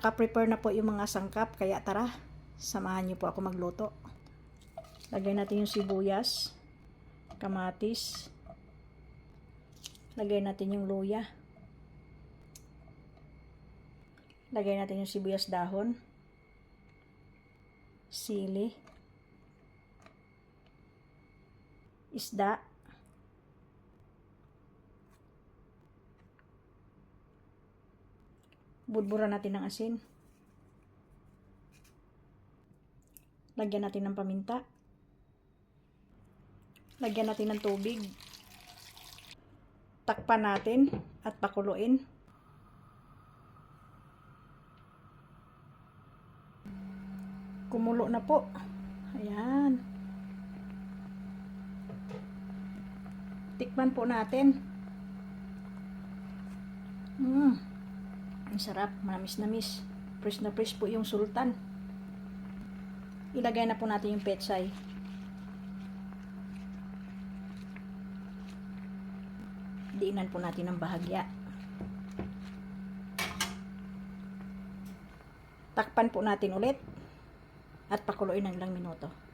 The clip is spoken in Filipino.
Naka-prepare na po yung mga sangkap, kaya tara, samahan niyo po ako magluto. Lagay natin yung sibuyas, kamatis, lagay natin yung luya, lagay natin yung sibuyas dahon, sili, isda, budburan natin ng asin. Lagyan natin ng paminta. Lagyan natin ng tubig. Takpan natin at pakuluin. Kumulo na po. Ayan. Tikman po natin. Mmm. Ang sarap, manamis namis. Fresh na fresh po yung sultan. Ilagay na po natin yung petsay. Diinan po natin ng bahagya. Takpan po natin ulit at pakuluin ng ilang minuto.